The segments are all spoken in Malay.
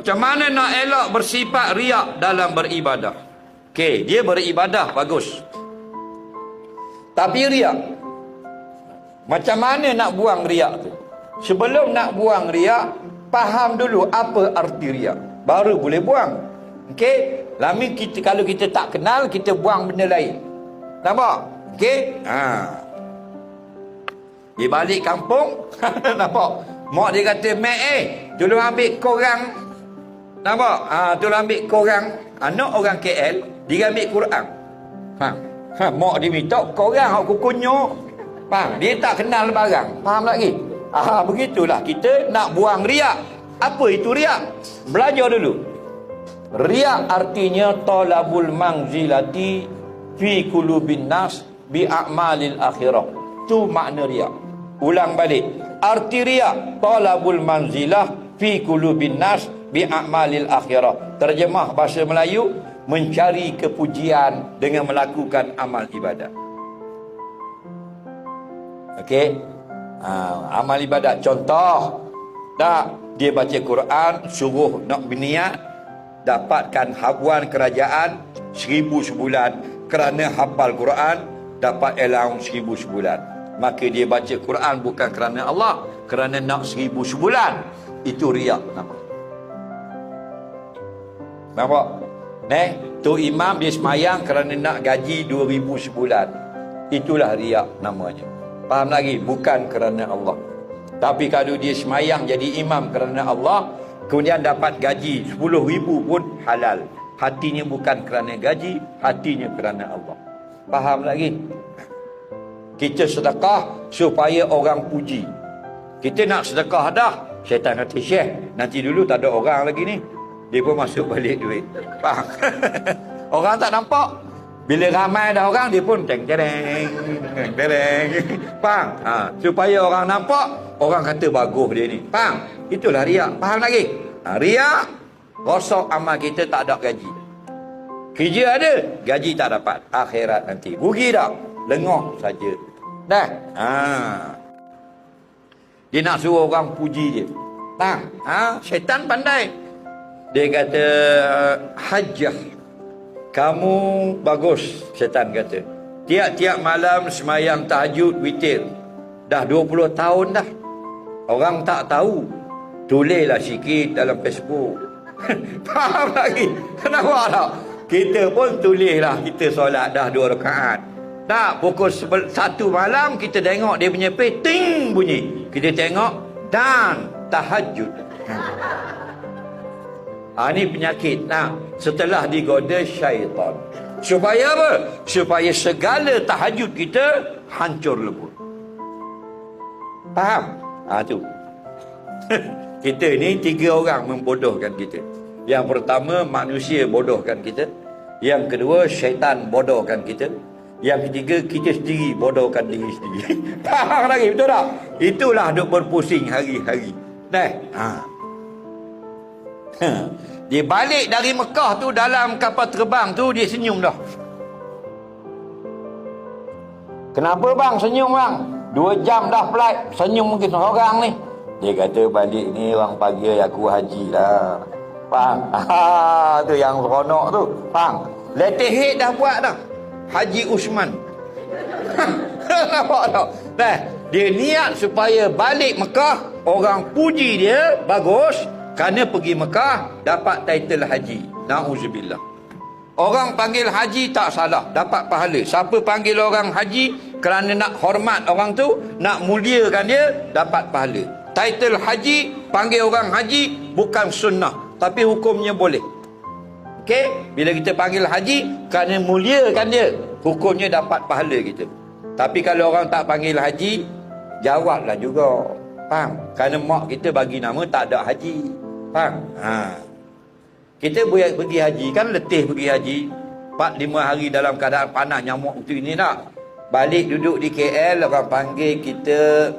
Macam mana nak elok bersifat riak dalam beribadah? Okey, dia beribadah bagus. Tapi riak. Macam mana nak buang riak tu? Sebelum nak buang riak, faham dulu apa arti riak. Baru boleh buang. Okey? Lami kita kalau kita tak kenal, kita buang benda lain. Nampak? Okey? Ha. Dia balik kampung, nampak? Mak dia kata, "Mek eh, tolong ambil korang." Nampak? Ha, tolong ambil korang. Anak orang KL, dia ambil Quran. Ha. Ha, mak dia minta korang aku kunyuk. Faham? Dia tak kenal barang. Faham lagi? Ah, begitulah kita nak buang riak. Apa itu riak? Belajar dulu. Riak artinya talabul mangzilati fi kulubin nas bi a'malil akhirah. Tu makna riak. Ulang balik. Arti riak talabul manzilah fi kulubin nas bi a'malil akhirah. Terjemah bahasa Melayu mencari kepujian dengan melakukan amal ibadat. Okey. Ha, amal ibadat contoh tak dia baca Quran suruh nak berniat dapatkan habuan kerajaan seribu sebulan kerana hafal Quran dapat allowance seribu sebulan maka dia baca Quran bukan kerana Allah kerana nak seribu sebulan itu riak nampak nampak Neh, tu imam dia semayang kerana nak gaji 2000 sebulan. Itulah riak namanya. Faham lagi? Bukan kerana Allah. Tapi kalau dia semayang jadi imam kerana Allah, kemudian dapat gaji 10 ribu pun halal. Hatinya bukan kerana gaji, hatinya kerana Allah. Faham lagi? Kita sedekah supaya orang puji. Kita nak sedekah dah. Syaitan kata, Syekh, nanti dulu tak ada orang lagi ni. Dia pun masuk balik duit. Faham? orang tak nampak. Bila ramai dah orang, dia pun tereng, teng tereng. Faham? Ha, supaya orang nampak, orang kata bagus dia ni. Faham? Itulah riak. Faham lagi? Ha, riak, rosok amal kita tak ada gaji. Kerja ada, gaji tak dapat. Akhirat nanti. Rugi tak? Lengah saja. Dah? Ha. Dia nak suruh orang puji dia. Faham? Ha? Syaitan pandai. Dia kata, hajjah. Kamu bagus, syaitan kata. Tiap-tiap malam semayang tahajud witir. Dah 20 tahun dah. Orang tak tahu. Tulislah sikit dalam Facebook. Faham lagi? Kenapa tak? Kita pun tulislah kita solat dah dua rakaat. Tak, pukul satu malam kita tengok dia punya pay, ting bunyi. Kita tengok dan tahajud. Ha, ini penyakit. Nah, setelah digoda syaitan. Supaya apa? Supaya segala tahajud kita hancur lebur. Faham? Ha, tu. kita ni tiga orang membodohkan kita. Yang pertama, manusia bodohkan kita. Yang kedua, syaitan bodohkan kita. Yang ketiga, kita sendiri bodohkan diri sendiri. Faham lagi? Betul tak? Itulah duk berpusing hari-hari. Dah. Ha. Dia balik dari Mekah tu dalam kapal terbang tu dia senyum dah. Kenapa bang senyum bang? Dua jam dah flight senyum mungkin seorang ni. Dia kata balik ni orang panggil aku haji lah. Faham? Ha, tu yang seronok tu. Faham? Letterhead dah buat dah. Haji Usman. Nampak tak? Dah. Dia niat supaya balik Mekah, orang puji dia, bagus. Kerana pergi Mekah, dapat title haji. Na'udzubillah. Orang panggil haji tak salah, dapat pahala. Siapa panggil orang haji kerana nak hormat orang tu, nak muliakan dia, dapat pahala. Title haji, panggil orang haji, bukan sunnah. Tapi hukumnya boleh. Okey? Bila kita panggil haji, kerana muliakan dia, hukumnya dapat pahala kita. Tapi kalau orang tak panggil haji, jawablah juga. Faham? Kerana mak kita bagi nama tak ada haji. Faham? Ha. Kita pergi haji, kan letih pergi haji. 4-5 hari dalam keadaan panas nyamuk itu ini tak? Balik duduk di KL, orang panggil kita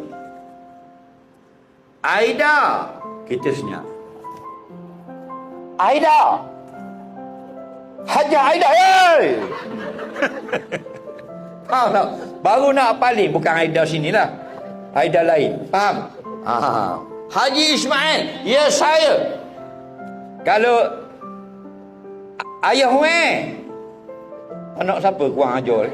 Aida. Kita senyap. Aida. Haji Aida, hey! Faham tak? Baru nak paling, bukan Aida sinilah. Aida lain. Faham? Ha. Haji Ismail, ya saya. Kalau ayah weh. Anak siapa kurang ajar?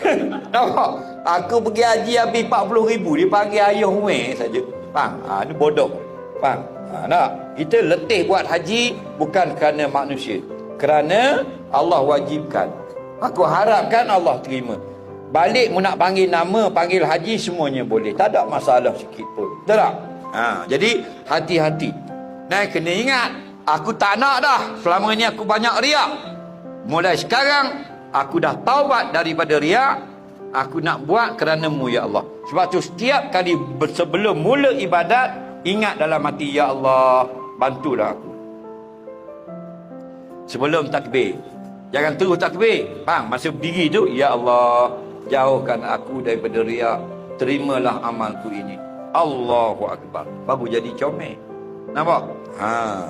Nampak? Aku pergi haji habis 40 ribu. Dia panggil ayah weh saja. Faham? Ha, ni bodoh. Faham? Ha, nak? Kita letih buat haji bukan kerana manusia. Kerana Allah wajibkan. Aku harapkan Allah terima. Balik mu nak panggil nama, panggil haji semuanya boleh. Tak ada masalah sikit pun. Betul tak? Ha, jadi hati-hati. Dan kena ingat, aku tak nak dah. Selama ni aku banyak riak. Mulai sekarang, aku dah taubat daripada riak. Aku nak buat kerana-Mu ya Allah. Sebab tu setiap kali sebelum mula ibadat, ingat dalam hati ya Allah, bantulah aku. Sebelum takbir. Jangan terus takbir. Faham? Masa berdiri tu, ya Allah, jauhkan aku daripada riak. Terimalah amalku ini. Allahu Akbar. Baru jadi comel. Nampak? Ha.